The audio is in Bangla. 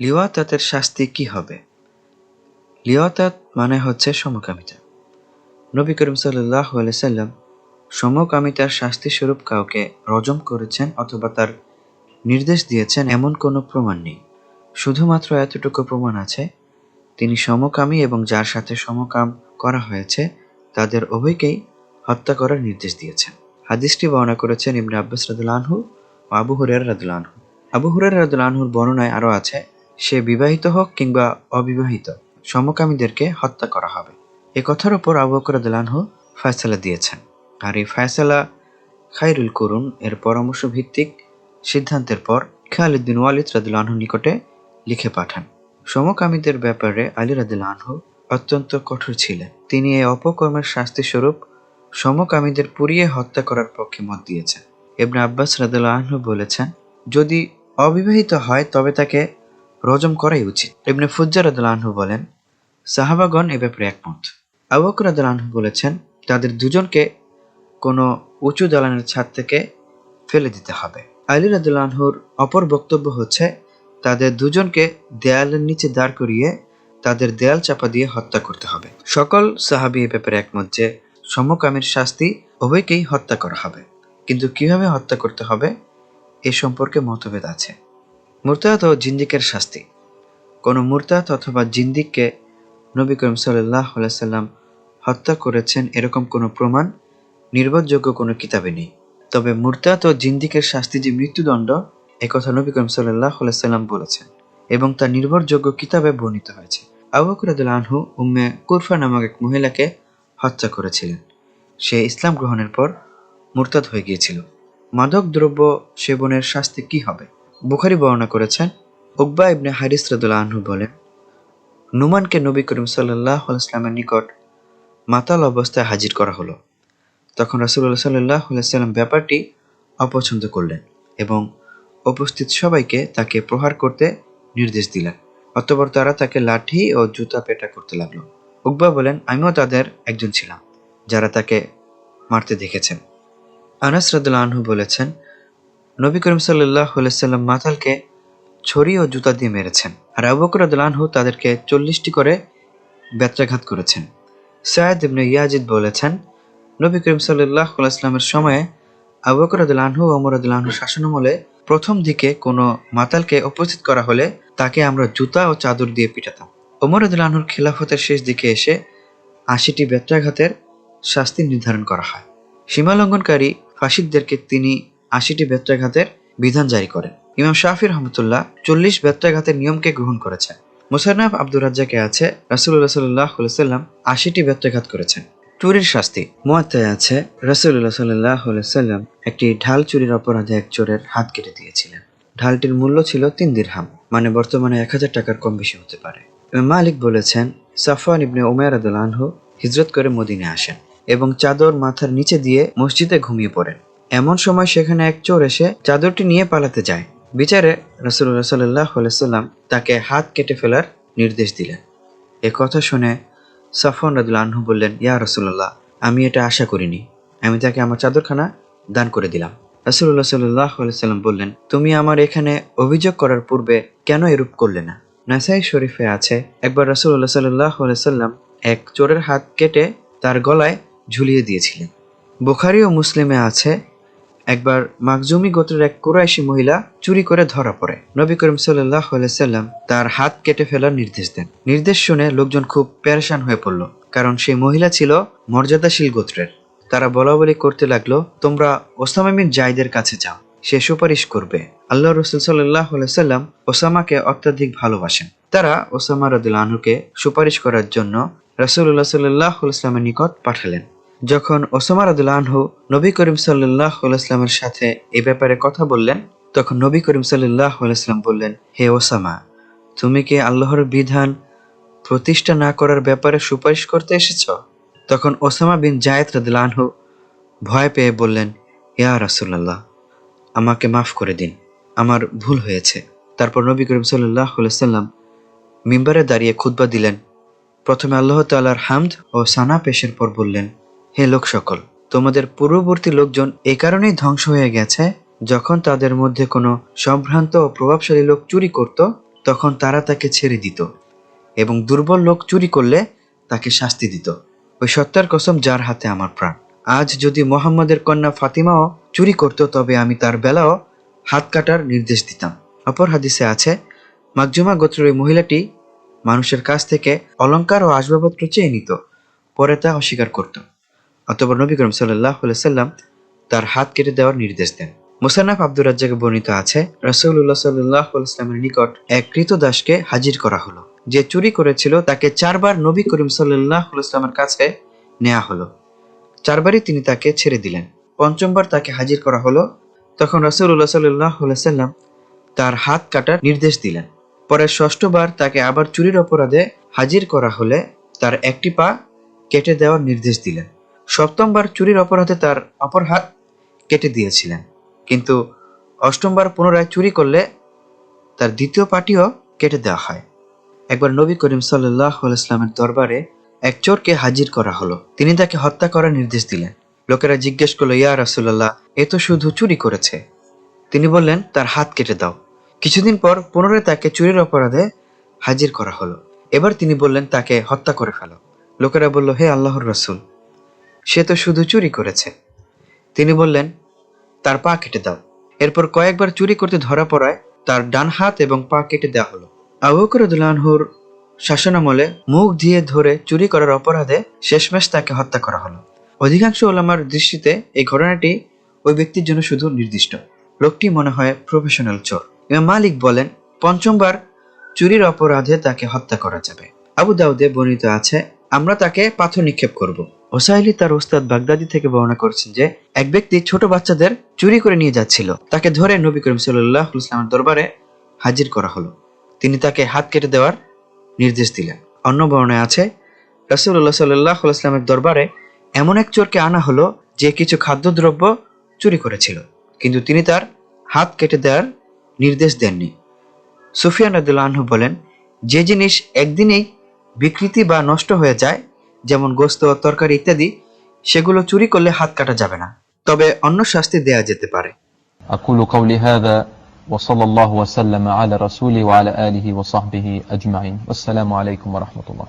লিওয়াতাতের শাস্তি কি হবে? লিওয়াতাত মানে হচ্ছে সমকামিতা। নবী করিম সাল্লাহ সাল্লাম সমকামিতার শাস্তি স্বরূপ কাউকে রজম করেছেন অথবা তার নির্দেশ দিয়েছেন এমন কোনো প্রমাণ নেই। শুধুমাত্র এতটুকু প্রমাণ আছে, তিনি সমকামী এবং যার সাথে সমকাম করা হয়েছে, তাদের উভয়কেই হত্যা করার নির্দেশ দিয়েছেন। হাদিসটি বর্ণনা করেছেন ইবনে আব্বাস রাদুল আনহু ও আবু হুরের রাদুল আনহু। আবু হুরের রাদুল আনহুর বর্ণনায় আরও আছে সে বিবাহিত হোক কিংবা অবিবাহিত, সমকামীদেরকে হত্যা করা হবে। এ কথার উপর আবু বকর রাদুল ফয়সালা দিয়েছেন। আর এই ফয়সালা খাইরুল করুন এর পরামর্শ ভিত্তিক সিদ্ধান্তের পর খালিদ বিন ওয়ালিদ রাদুল আনহুর নিকটে লিখে পাঠান। সমকামীদের ব্যাপারে আলী রাদিল আনহু অত্যন্ত কঠোর ছিলেন। তিনি এই অপকর্মের শাস্তি স্বরূপ সমকামীদের পুড়িয়ে হত্যা করার পক্ষে মত দিয়েছেন। ইবনে আব্বাস রাদিল আনহু বলেছেন, যদি অবিবাহিত হয় তবে তাকে রজম করাই উচিত। ইবনে ফুজ্জা রাদিল আনহু বলেন, সাহাবাগণ এ ব্যাপারে একমত। আবু বকর আনহু বলেছেন, তাদের দুজনকে কোনো উঁচু দালানের ছাদ থেকে ফেলে দিতে হবে। আলী রাদিল আনহুর অপর বক্তব্য হচ্ছে, তাদের দুজনকে দেয়ালের নিচে দাঁড় করিয়ে তাদের দেয়াল চাপা দিয়ে হত্যা করতে হবে। সকল সাহাবি এ ব্যাপারে একমত যে, সমকামীর শাস্তি উভয়কেই হত্যা করা হবে। কিন্তু কীভাবে হত্যা করতে হবে, এ সম্পর্কে মতভেদ আছে। মুরতাদ ও জিন্দিকের শাস্তি। কোনো মুরতাদ অথবা জিন্দিককে নবী করিম সাল্লাহ সাল্লাম হত্যা করেছেন এরকম কোনো প্রমাণ, নির্ভরযোগ্য কোনো কিতাবে নেই। তবে মুরতাদ ও জিন্দিকের শাস্তি যে মৃত্যুদণ্ড একথা নবী করিম সাল্লাহ সাল্লাম বলেছেন এবং তা নির্ভরযোগ্য কিতাবে বর্ণিত হয়েছে। আবু বকর আনহু উম্মে কুরফা নামক এক মহিলাকে হত্যা করেছিলেন। সে ইসলাম গ্রহণের পর মুরতাদ হয়ে গিয়েছিল। মাদক দ্রব্য সেবনের শাস্তি কি হবে? বুখারি বর্ণনা করেছেন, উকবা ইবনে হারিস রাদুল্লাহ আনহু বলেন, নুমানকে নবী করিম সাল্লাহ ইসলামের নিকট মাতাল অবস্থায় হাজির করা হলো। তখন রাসুল্লাহ সাল্লাহ সাল্লাম ব্যাপারটি অপছন্দ করলেন এবং উপস্থিত সবাইকে তাকে প্রহার করতে নির্দেশ দিলেন, অতপর তারা তাকে লাঠি ও জুতা পেটা করতে লাগল। উকবা বলেন, আমিও তাদের একজন ছিলাম যারা তাকে মারতে দেখেছেন। আনাস রাদুল্লাহ আনহু বলেছেন নবী করিম সাল্লাহ সাল্লাম মাতালকে ছড়ি ও জুতা দিয়ে মেরেছেন। আর আবু বকর রাদিয়াল্লাহু আনহু তাদেরকে চল্লিশটি করে ব্যত্রাঘাত করেছেন। সায়েদ ইবনে ইয়াজিদ বলেছেন, নবী করিম সাল্লাহ ইসলামের সময়ে আবু বকর রাদিয়াল্লাহু আনহু ও ওমর শাসনামলে প্রথম দিকে কোনো মাতালকে উপস্থিত করা হলে তাকে আমরা জুতা ও চাদর দিয়ে পিটাতাম। ওমর আনহুর খিলাফতের শেষ দিকে এসে আশিটি ব্যত্রাঘাতের শাস্তি নির্ধারণ করা হয়। সীমালঙ্ঘনকারী ফাঁসিকদেরকে তিনি আশিটি ব্যত্রাঘাতের বিধান জারি করেন। ইমাম শাহি রহমতুল্লাহ চল্লিশ ব্যত্রাঘাতের নিয়মকে গ্রহণ করেছেন। মুসারনাফ আব্দুর রাজ্জাকে আছে রাসুল্লাহ সাল্লাহ সাল্লাম আশিটি ব্যত্রাঘাত করেছেন। চুরির শাস্তি। মোয়াত্তায় আছে রাসুল্লাহ সাল্লাহ সাল্লাম একটি ঢাল চুরির অপরাধে এক চোরের হাত কেটে দিয়েছিলেন। ঢালটির মূল্য ছিল তিন দিরহাম মানে বর্তমানে এক হাজার টাকার কম বেশি হতে পারে। মালিক বলেছেন, সাফওয়ান ইবনে ওমের আনহু হিজরত করে মদিনে আসেন এবং চাদর মাথার নিচে দিয়ে মসজিদে ঘুমিয়ে পড়েন। এমন সময় সেখানে এক চোর এসে চাদরটি নিয়ে পালাতে যায়। বিচারে রাসুল্লাহ সাল্লাহ সাল্লাম তাকে হাত কেটে ফেলার নির্দেশ দিলেন। এ কথা শুনে সাফন রাদুল আনহু বললেন, ইয়া রসুল্লাহ আমি এটা আশা করিনি। আমি তাকে আমার চাদরখানা দান করে দিলাম। রাসুল্লাহ সাল্লাহ সাল্লাম বললেন, তুমি আমার এখানে অভিযোগ করার পূর্বে কেন এরূপ করলে না? নাসাই শরীফে আছে, একবার রাসুল্লাহ সাল্লাহ সাল্লাম এক চোরের হাত কেটে তার গলায় ঝুলিয়ে দিয়েছিলেন। বুখারি ও মুসলিমে আছে একবার মাকজুমি গোত্রের এক কুরাইশি মহিলা চুরি করে ধরা পড়ে। নবী করিম সাল্লাম তার হাত কেটে ফেলার নির্দেশ দেন। নির্দেশ শুনে লোকজন খুব প্যারেশান হয়ে পড়ল, কারণ সেই মহিলা ছিল মর্যাদাশীল গোত্রের। তারা বলা বলি করতে লাগল, তোমরা ওসামামিন জাইদের কাছে যাও, সে সুপারিশ করবে। আল্লাহ রসুল সাল্লাহ সাল্লাম ওসামাকে অত্যাধিক ভালোবাসেন। তারা ওসামা রদুল আনুকে সুপারিশ করার জন্য রাসুল্লাহ সাল্লাহ ইসলামের নিকট পাঠালেন। যখন ওসামা রাদুল আনহু নবী করিম সাল্লাহ ইসলামের সাথে এ ব্যাপারে কথা বললেন, তখন নবী করিম সাল্লাহ ইসলাম বললেন, হে ওসামা, তুমি কি আল্লাহর বিধান প্রতিষ্ঠা না করার ব্যাপারে সুপারিশ করতে এসেছ? তখন ওসামা বিন জায়েদ রাদুল আনহু ভয় পেয়ে বললেন, ইয়া রাসুল্লাহ আমাকে মাফ করে দিন, আমার ভুল হয়েছে। তারপর নবী করিম সাল্লাহ সাল্লাম মিম্বারে দাঁড়িয়ে খুতবা দিলেন। প্রথমে আল্লাহ তাল্লাহর হামদ ও সানা পেশের পর বললেন হে লোক সকল তোমাদের পূর্ববর্তী লোকজন এ কারণেই ধ্বংস হয়ে গেছে, যখন তাদের মধ্যে কোনো সম্ভ্রান্ত ও প্রভাবশালী লোক চুরি করত, তখন তারা তাকে ছেড়ে দিত এবং দুর্বল লোক চুরি করলে তাকে শাস্তি দিত। ওই সত্যার কসম যার হাতে আমার প্রাণ। আজ যদি মোহাম্মদের কন্যা ফাতিমাও চুরি করত, তবে আমি তার বেলাও হাত কাটার নির্দেশ দিতাম। অপর হাদিসে আছে, মাকজুমা গোত্রের ওই মহিলাটি মানুষের কাছ থেকে অলংকার ও আসবাবপত্র চেয়ে নিত, পরে তা অস্বীকার করত। অতপর নবী করিম সাল্লাহ সাল্লাম তার হাত কেটে দেওয়ার নির্দেশ দেন। মুসান্নাফ আব্দুর রাজ্জাকে বর্ণিত আছে রসুল্লাহ সাল্লাহ ইসলামের নিকট এক কৃত দাসকে হাজির করা হলো। যে চুরি করেছিল, তাকে চারবার নবী করিম সাল্লাহ ইসলামের কাছে নেওয়া হলো। চারবারই তিনি তাকে ছেড়ে দিলেন। পঞ্চমবার তাকে হাজির করা হলো, তখন রসুল্লাহ সাল্লাহ সাল্লাম তার হাত কাটার নির্দেশ দিলেন। পরে ষষ্ঠবার তাকে আবার চুরির অপরাধে হাজির করা হলে তার একটি পা কেটে দেওয়ার নির্দেশ দিলেন। সপ্তমবার চুরির অপরাধে তার অপর হাত কেটে দিয়েছিলেন। কিন্তু অষ্টমবার পুনরায় চুরি করলে তার দ্বিতীয় পাটিও কেটে দেওয়া হয়। একবার নবী করিম সাল্লাহ ইসলামের দরবারে এক চোরকে হাজির করা হলো। তিনি তাকে হত্যা করার নির্দেশ দিলেন। লোকেরা জিজ্ঞেস করল, ইয়া রাসুল্লাহ এ তো শুধু চুরি করেছে। তিনি বললেন, তার হাত কেটে দাও। কিছুদিন পর পুনরায় তাকে চুরির অপরাধে হাজির করা হলো। এবার তিনি বললেন, তাকে হত্যা করে ফেলো। লোকেরা বলল, হে আল্লাহর রসুল সে তো শুধু চুরি করেছে। তিনি বললেন, তার পা কেটে দাও। এরপর কয়েকবার চুরি করতে ধরা পড়ায় তার ডান হাত এবং পা কেটে দেওয়া হলো। আবুকরদুল্লাহর শাসনামলে মুখ দিয়ে ধরে চুরি করার অপরাধে শেষমেশ তাকে হত্যা করা হলো। অধিকাংশ ওলামার দৃষ্টিতে এই ঘটনাটি ওই ব্যক্তির জন্য শুধু নির্দিষ্ট। লোকটি মনে হয় প্রফেশনাল চোর। ইমাম মালিক বলেন, পঞ্চমবার চুরির অপরাধে তাকে হত্যা করা যাবে। আবু দাউদে বর্ণিত আছে, আমরা তাকে পাথর নিক্ষেপ করব। ওসাইলি তার ওস্তাদ বাগদাদি থেকে বর্ণনা করছেন যে, এক ব্যক্তি ছোট বাচ্চাদের চুরি করে নিয়ে যাচ্ছিল। তাকে ধরে নবী করিম সাল্লাহ ইসলামের দরবারে হাজির করা হলো। তিনি তাকে হাত কেটে দেওয়ার নির্দেশ দিলেন। অন্য বর্ণায় আছে রাসুল্লাহ সাল্লাহ ইসলামের দরবারে এমন এক চোরকে আনা হলো যে কিছু খাদ্যদ্রব্য চুরি করেছিল। কিন্তু তিনি তার হাত কেটে দেওয়ার নির্দেশ দেননি। সুফিয়ান আনহু বলেন, যে জিনিস একদিনেই বিকৃতি বা নষ্ট হয়ে যায় যেমন গোস্ত তরকারি ইত্যাদি সেগুলো চুরি করলে হাত কাটা যাবে না তবে অন্য শাস্তি দেয়া যেতে পারে أقول قولي هذا وصلى الله وسلم على رسوله وعلى آله وصحبه أجمعين والسلام عليكم ورحمة الله